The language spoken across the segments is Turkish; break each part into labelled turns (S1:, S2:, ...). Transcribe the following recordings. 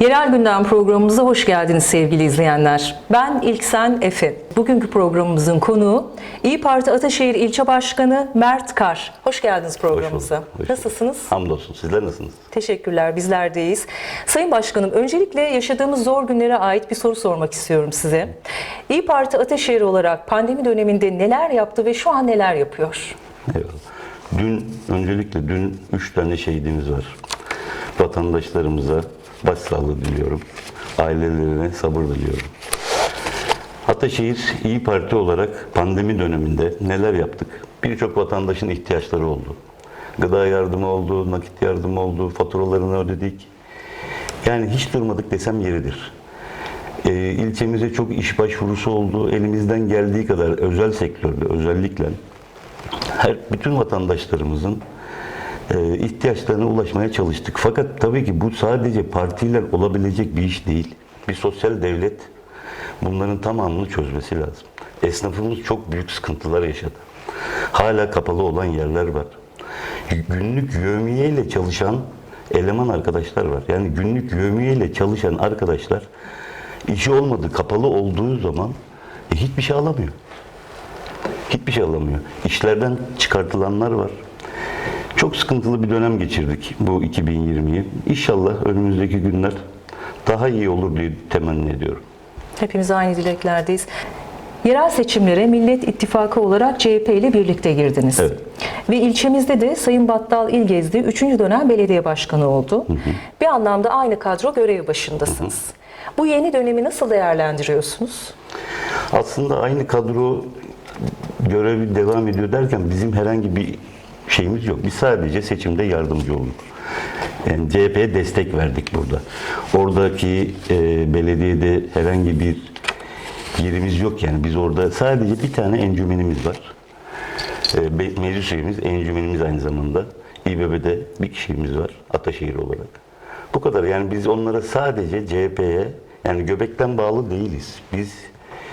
S1: Yerel Gündem programımıza hoş geldiniz sevgili izleyenler. Ben İlksen Efe. Bugünkü programımızın konuğu İyi Parti Ataşehir İlçe Başkanı Mert Kar. Hoş geldiniz programımıza.
S2: Hoş bulduk, hoş.
S1: Nasılsınız?
S2: Hamdolsun. Sizler nasılsınız?
S1: Teşekkürler, bizler deyiz. Sayın Başkanım, öncelikle yaşadığımız zor günlere ait bir soru sormak istiyorum size. İyi Parti Ataşehir olarak pandemi döneminde neler yaptı ve şu an neler yapıyor?
S2: Eyvallah. Dün, öncelikle dün üç tane şehidimiz var. Vatandaşlarımıza başsağlığı diliyorum. Ailelerine sabır diliyorum. Ataşehir İyi Parti olarak pandemi döneminde neler yaptık? Birçok vatandaşın ihtiyaçları oldu. Gıda yardımı oldu, nakit yardımı oldu, faturalarını ödedik. Yani hiç durmadık desem yeridir. Ee, ilçemize çok iş başvurusu oldu. Elimizden geldiği kadar özel sektörde özellikle her bütün vatandaşlarımızın e, ihtiyaçlarına ulaşmaya çalıştık. Fakat tabii ki bu sadece partiler olabilecek bir iş değil. Bir sosyal devlet bunların tamamını çözmesi lazım. Esnafımız çok büyük sıkıntılar yaşadı. Hala kapalı olan yerler var. Günlük yövmiye ile çalışan eleman arkadaşlar var. Yani günlük yövmiye ile çalışan arkadaşlar işi olmadı, kapalı olduğu zaman e, hiçbir şey alamıyor. Hiçbir şey alamıyor. İşlerden çıkartılanlar var. Çok sıkıntılı bir dönem geçirdik bu 2020'yi. İnşallah önümüzdeki günler daha iyi olur diye temenni ediyorum.
S1: Hepimiz aynı dileklerdeyiz. Yerel seçimlere Millet İttifakı olarak CHP ile birlikte girdiniz.
S2: Evet.
S1: Ve ilçemizde de Sayın Battal İlgezdi 3. dönem belediye başkanı oldu. Bir anlamda aynı kadro görev başındasınız. Bu yeni dönemi nasıl değerlendiriyorsunuz?
S2: Aslında aynı kadro görevi devam ediyor derken bizim herhangi bir şeyimiz yok. Biz sadece seçimde yardımcı olduk. Yani CHP'ye destek verdik burada. Oradaki e, belediyede herhangi bir yerimiz yok yani biz orada sadece bir tane encümenimiz var. E, meclis üyemiz, encümenimiz aynı zamanda. İBB'de bir kişimiz var Ataşehir olarak. Bu kadar yani biz onlara sadece CHP'ye yani göbekten bağlı değiliz. Biz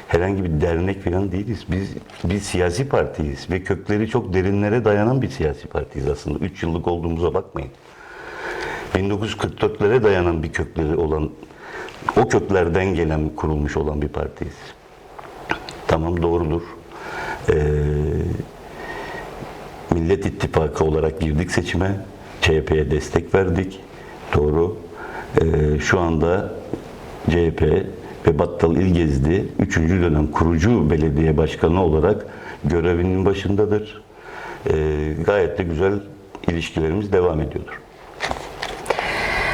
S2: herhangi bir dernek falan değiliz. Biz bir siyasi partiyiz ve kökleri çok derinlere dayanan bir siyasi partiyiz aslında. 3 yıllık olduğumuza bakmayın. 1944'lere dayanan bir kökleri olan, o köklerden gelen, kurulmuş olan bir partiyiz. Tamam doğrudur. Ee, Millet İttifakı olarak girdik seçime. CHP'ye destek verdik. Doğru. Ee, şu anda CHP ve Battal İlgezdi 3. dönem kurucu belediye başkanı olarak görevinin başındadır. Ee, gayet de güzel ilişkilerimiz devam ediyordur.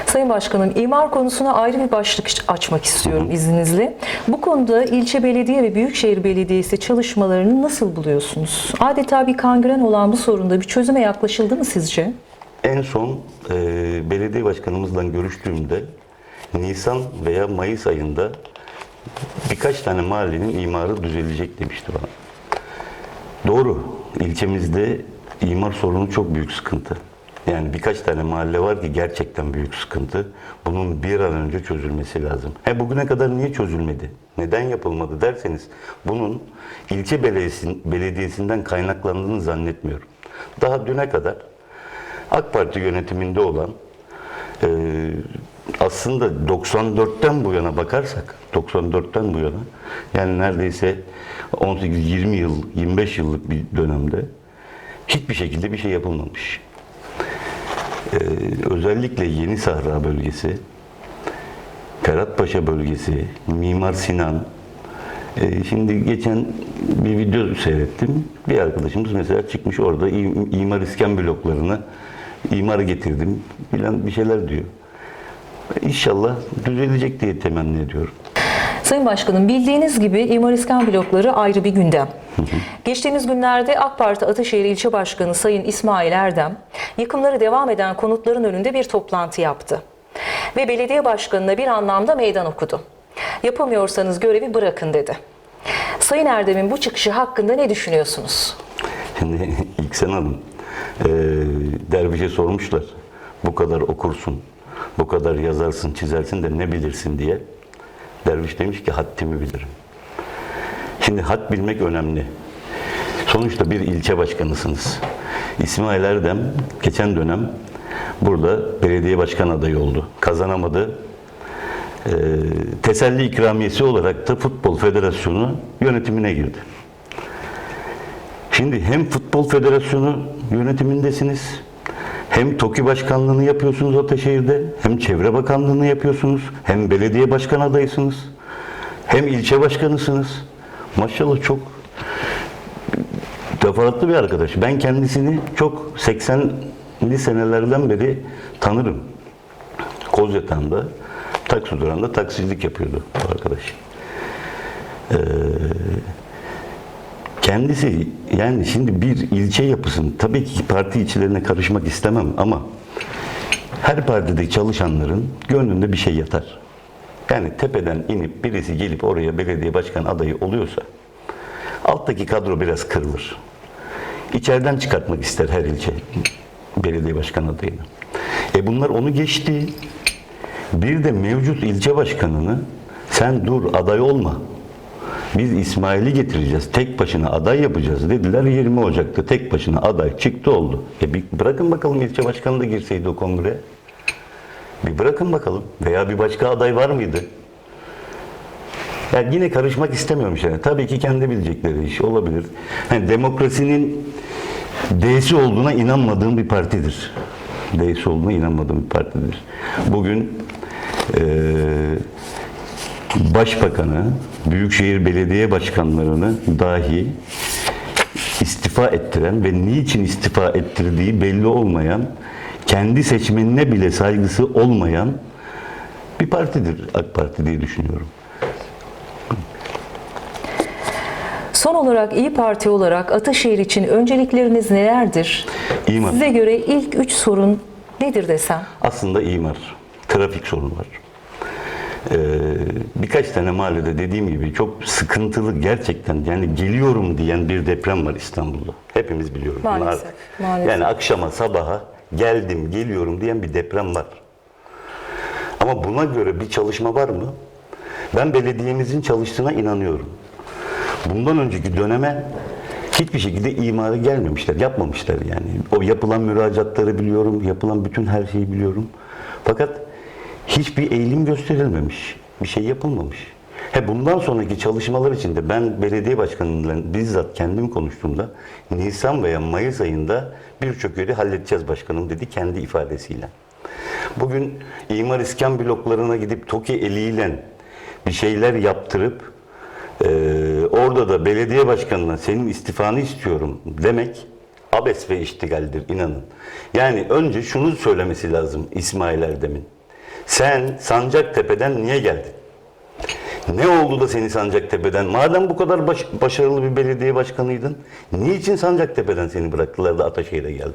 S1: Sayın Başkanım, imar konusuna ayrı bir başlık açmak istiyorum izninizle. Bu konuda ilçe belediye ve büyükşehir belediyesi çalışmalarını nasıl buluyorsunuz? Adeta bir kangren olan bu sorunda bir çözüme yaklaşıldı mı sizce?
S2: En son e, belediye başkanımızla görüştüğümde Nisan veya Mayıs ayında birkaç tane mahallenin imarı düzelecek demişti bana. Doğru. İlçemizde imar sorunu çok büyük sıkıntı. Yani birkaç tane mahalle var ki gerçekten büyük sıkıntı. Bunun bir an önce çözülmesi lazım. He bugüne kadar niye çözülmedi? Neden yapılmadı derseniz bunun ilçe belediyesi- belediyesinden kaynaklandığını zannetmiyorum. Daha düne kadar AK Parti yönetiminde olan e, aslında 94'ten bu yana bakarsak 94'ten bu yana yani neredeyse 18-20 yıl 25 yıllık bir dönemde hiçbir şekilde bir şey yapılmamış. E, özellikle Yeni Sahra bölgesi Ferhatpaşa bölgesi, Mimar Sinan. E, şimdi geçen bir video seyrettim. Bir arkadaşımız mesela çıkmış orada im- imar iskan bloklarını imar getirdim filan bir şeyler diyor. İnşallah düzelecek diye temenni ediyorum.
S1: Sayın Başkanım bildiğiniz gibi imar iskan blokları ayrı bir gündem. Geçtiğimiz günlerde AK Parti Ataşehir İlçe Başkanı Sayın İsmail Erdem yıkımları devam eden konutların önünde bir toplantı yaptı. Ve belediye başkanına bir anlamda meydan okudu. Yapamıyorsanız görevi bırakın dedi. Sayın Erdem'in bu çıkışı hakkında ne düşünüyorsunuz?
S2: Şimdi İlksen Hanım, e, dervişe sormuşlar. Bu kadar okursun, bu kadar yazarsın, çizersin de ne bilirsin diye. Derviş demiş ki haddimi bilirim. Şimdi had bilmek önemli. Sonuçta bir ilçe başkanısınız. İsmail Erdem geçen dönem burada belediye başkan adayı oldu. Kazanamadı. e, teselli ikramiyesi olarak da Futbol Federasyonu yönetimine girdi. Şimdi hem Futbol Federasyonu yönetimindesiniz, hem TOKİ Başkanlığını yapıyorsunuz Ataşehir'de, hem Çevre Bakanlığını yapıyorsunuz, hem belediye başkan adayısınız, hem ilçe başkanısınız. Maşallah çok defalatlı bir arkadaş. Ben kendisini çok 80'li senelerden beri tanırım. Kozyatağı'nda, taksi durağında taksicilik yapıyordu bu arkadaş. Ee, kendisi yani şimdi bir ilçe yapısını tabii ki parti içlerine karışmak istemem ama her partide çalışanların gönlünde bir şey yatar. Yani tepeden inip birisi gelip oraya belediye başkan adayı oluyorsa alttaki kadro biraz kırılır. İçeriden çıkartmak ister her ilçe belediye başkan adayını. E bunlar onu geçti. Bir de mevcut ilçe başkanını sen dur aday olma. Biz İsmail'i getireceğiz. Tek başına aday yapacağız dediler 20 Ocak'ta tek başına aday çıktı oldu. E bir bırakın bakalım ilçe başkanı da girseydi o kongreye. Bir bırakın bakalım. Veya bir başka aday var mıydı? Yani yine karışmak istemiyorum yani. Tabii ki kendi bilecekleri iş olabilir. Yani demokrasinin D'si olduğuna inanmadığım bir partidir. D'si olduğuna inanmadığım bir partidir. Bugün eee başbakanı, büyükşehir belediye başkanlarını dahi istifa ettiren ve niçin istifa ettirdiği belli olmayan, kendi seçmenine bile saygısı olmayan bir partidir AK Parti diye düşünüyorum.
S1: Son olarak İyi Parti olarak Ataşehir için öncelikleriniz nelerdir?
S2: İmar.
S1: Size göre ilk üç sorun nedir desem?
S2: Aslında imar, trafik sorunu var. Ee, birkaç tane mahallede dediğim gibi çok sıkıntılı gerçekten yani geliyorum diyen bir deprem var İstanbul'da. Hepimiz biliyoruz.
S1: Maalesef, maalesef.
S2: Yani akşama sabaha geldim geliyorum diyen bir deprem var. Ama buna göre bir çalışma var mı? Ben belediyemizin çalıştığına inanıyorum. Bundan önceki döneme hiçbir şekilde imara gelmemişler, yapmamışlar yani. O yapılan müracaatları biliyorum, yapılan bütün her şeyi biliyorum. Fakat hiçbir eğilim gösterilmemiş, bir şey yapılmamış. He bundan sonraki çalışmalar için de ben belediye başkanıyla bizzat kendim konuştuğumda Nisan veya Mayıs ayında birçok yeri halledeceğiz başkanım dedi kendi ifadesiyle. Bugün imar iskan bloklarına gidip TOKİ eliyle bir şeyler yaptırıp ee, orada da belediye başkanına senin istifanı istiyorum demek abes ve iştigaldir inanın. Yani önce şunu söylemesi lazım İsmail Erdem'in. Sen Sancaktepe'den niye geldin? Ne oldu da seni Sancaktepe'den? Madem bu kadar baş- başarılı bir belediye başkanıydın, niçin Sancaktepe'den seni bıraktılar da Ataşehir'e geldin?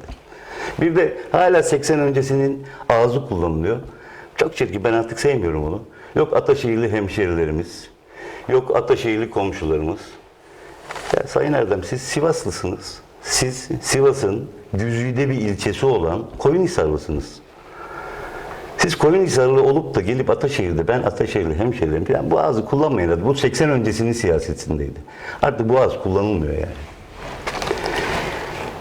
S2: Bir de hala 80 öncesinin ağzı kullanılıyor. Çok çirkin, ben artık sevmiyorum onu. Yok Ataşehirli hemşerilerimiz, yok Ataşehirli komşularımız. Ya Sayın Erdem siz Sivaslısınız. Siz Sivas'ın güzide bir ilçesi olan Koyunhisarlısınız. Siz Koyunhisarlı olup da gelip Ataşehir'de ben Ataşehirli hemşehrilerim falan bu ağzı kullanmayın. dedi. Bu 80 öncesinin siyasetindeydi. Artık bu ağız kullanılmıyor yani.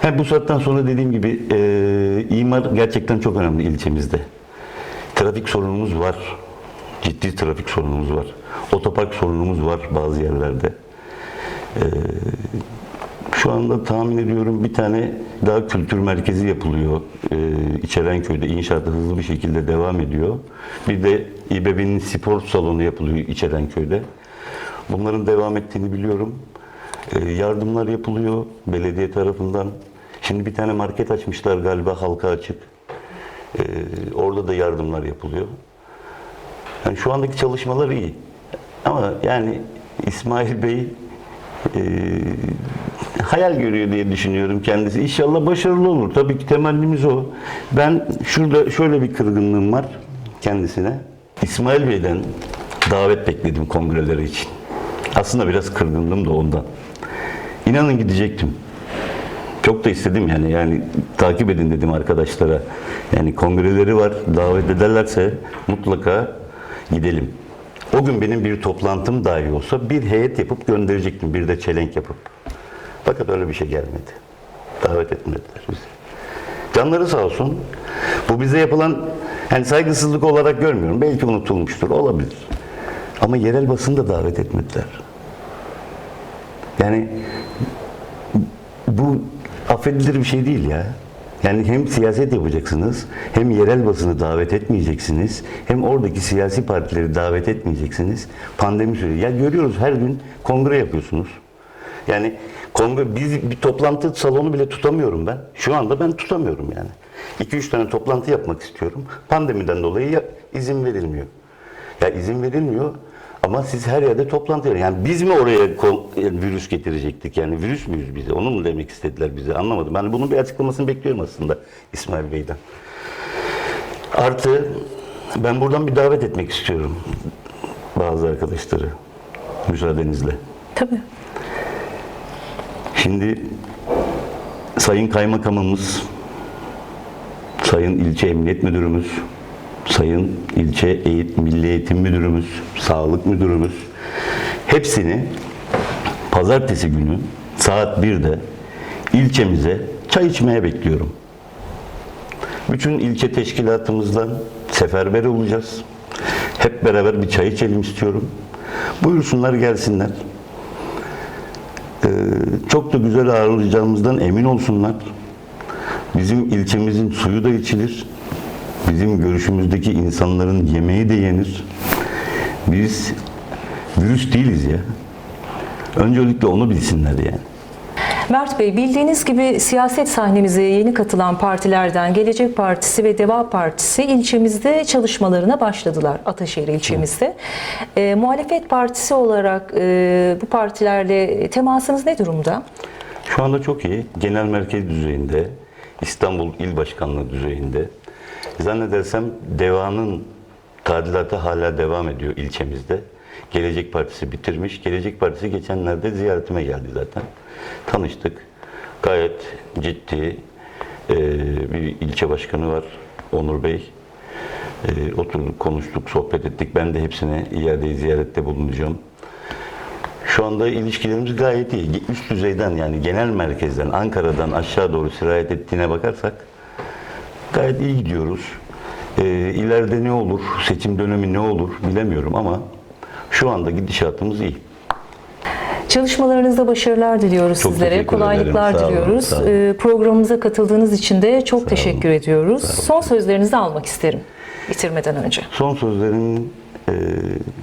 S2: He, bu saatten sonra dediğim gibi e, imar gerçekten çok önemli ilçemizde. Trafik sorunumuz var. Ciddi trafik sorunumuz var. Otopark sorunumuz var bazı yerlerde. E, şu anda tahmin ediyorum bir tane daha kültür merkezi yapılıyor. E, İçerenköy'de inşaatı hızlı bir şekilde devam ediyor. Bir de İBB'nin spor salonu yapılıyor İçerenköy'de. Bunların devam ettiğini biliyorum. E, yardımlar yapılıyor belediye tarafından. Şimdi bir tane market açmışlar galiba halka açık. E, orada da yardımlar yapılıyor. Yani şu andaki çalışmalar iyi. Ama yani İsmail Bey e, hayal görüyor diye düşünüyorum kendisi. İnşallah başarılı olur. Tabii ki temennimiz o. Ben şurada şöyle bir kırgınlığım var kendisine. İsmail Bey'den davet bekledim kongreleri için. Aslında biraz kırgındım da ondan. İnanın gidecektim. Çok da istedim yani yani takip edin dedim arkadaşlara. Yani kongreleri var davet ederlerse mutlaka gidelim. O gün benim bir toplantım dahi olsa bir heyet yapıp gönderecektim. Bir de çelenk yapıp. Fakat öyle bir şey gelmedi. Davet etmediler bizi. Canları sağ olsun. Bu bize yapılan Yani saygısızlık olarak görmüyorum. Belki unutulmuştur, olabilir. Ama yerel basını da davet etmediler. Yani bu affedilir bir şey değil ya. Yani hem siyaset yapacaksınız, hem yerel basını davet etmeyeceksiniz, hem oradaki siyasi partileri davet etmeyeceksiniz. Pandemi süreci. Ya görüyoruz her gün kongre yapıyorsunuz. Yani kongre, biz bir toplantı salonu bile tutamıyorum ben. Şu anda ben tutamıyorum yani. 2-3 tane toplantı yapmak istiyorum. Pandemiden dolayı ya, izin verilmiyor. Ya izin verilmiyor ama siz her yerde toplantı yapın. Yani biz mi oraya virüs getirecektik? Yani virüs müyüz bize? Onu mu demek istediler bize? Anlamadım. Ben bunun bir açıklamasını bekliyorum aslında İsmail Bey'den. Artı ben buradan bir davet etmek istiyorum bazı arkadaşları müsaadenizle.
S1: Tabii.
S2: Şimdi Sayın Kaymakamımız, Sayın İlçe Emniyet Müdürümüz, Sayın İlçe Eğit Milli Eğitim Müdürümüz, Sağlık Müdürümüz hepsini pazartesi günü saat 1'de ilçemize çay içmeye bekliyorum. Bütün ilçe teşkilatımızla seferber olacağız. Hep beraber bir çay içelim istiyorum. Buyursunlar gelsinler. Çok da güzel ağırlayacağımızdan emin olsunlar. Bizim ilçemizin suyu da içilir. Bizim görüşümüzdeki insanların yemeği de yenir. Biz virüs değiliz ya. Öncelikle onu bilsinler yani.
S1: Mert Bey bildiğiniz gibi siyaset sahnemize yeni katılan partilerden Gelecek Partisi ve Deva Partisi ilçemizde çalışmalarına başladılar Ataşehir ilçemizde. E, muhalefet partisi olarak e, bu partilerle temasınız ne durumda?
S2: Şu anda çok iyi. Genel merkez düzeyinde, İstanbul İl Başkanlığı düzeyinde. Zannedersem DEVA'nın tadilatı hala devam ediyor ilçemizde. Gelecek Partisi bitirmiş. Gelecek Partisi geçenlerde ziyaretime geldi zaten. Tanıştık. Gayet ciddi e, bir ilçe başkanı var Onur Bey. E, oturduk, konuştuk, sohbet ettik. Ben de hepsine iade ziyarette bulunacağım. Şu anda ilişkilerimiz gayet iyi. Üst düzeyden yani genel merkezden, Ankara'dan aşağı doğru sirayet ettiğine bakarsak gayet iyi gidiyoruz. Ee, ileride ne olur, seçim dönemi ne olur bilemiyorum ama şu anda gidişatımız iyi.
S1: Çalışmalarınızda başarılar diliyoruz
S2: Çok
S1: sizlere. Kolaylıklar
S2: ederim. Sağ olun,
S1: diliyoruz.
S2: sağ olun.
S1: E, programımıza katıldığınız için de çok teşekkür ediyoruz. Son sözlerinizi almak isterim bitirmeden önce.
S2: Son sözlerim e,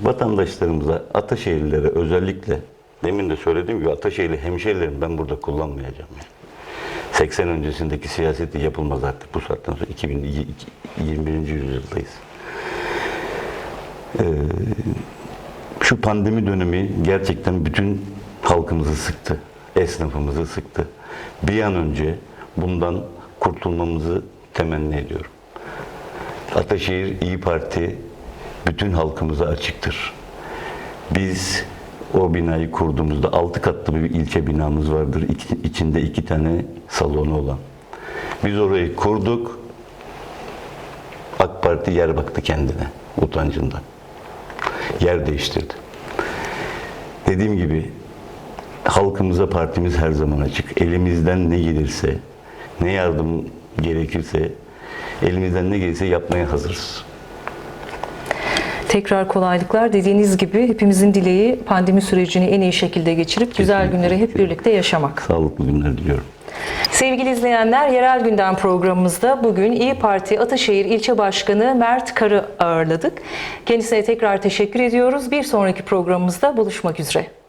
S2: vatandaşlarımıza, Ataşehirlilere özellikle demin de söylediğim gibi Ataşehirli hemşehrilerim ben burada kullanmayacağım. Yani. 80 öncesindeki siyaseti yapılmaz artık bu saatten sonra 2021. yüzyıldayız. Ee, şu pandemi dönemi gerçekten bütün halkımızı sıktı, esnafımızı sıktı. Bir an önce bundan kurtulmamızı temenni ediyorum. Ataşehir İyi Parti bütün halkımıza açıktır. Biz o binayı kurduğumuzda altı katlı bir ilçe binamız vardır. İçinde iki tane salonu olan. Biz orayı kurduk. AK Parti yer baktı kendine utancından. Yer değiştirdi. Dediğim gibi halkımıza partimiz her zaman açık. Elimizden ne gelirse, ne yardım gerekirse, elimizden ne gelirse yapmaya hazırız.
S1: Tekrar kolaylıklar. Dediğiniz gibi hepimizin dileği pandemi sürecini en iyi şekilde geçirip güzel
S2: Kesinlikle.
S1: günleri hep birlikte yaşamak.
S2: Sağlıklı günler diliyorum.
S1: Sevgili izleyenler, Yerel Gündem programımızda bugün İyi Parti Ataşehir İlçe Başkanı Mert Karı ağırladık. Kendisine tekrar teşekkür ediyoruz. Bir sonraki programımızda buluşmak üzere.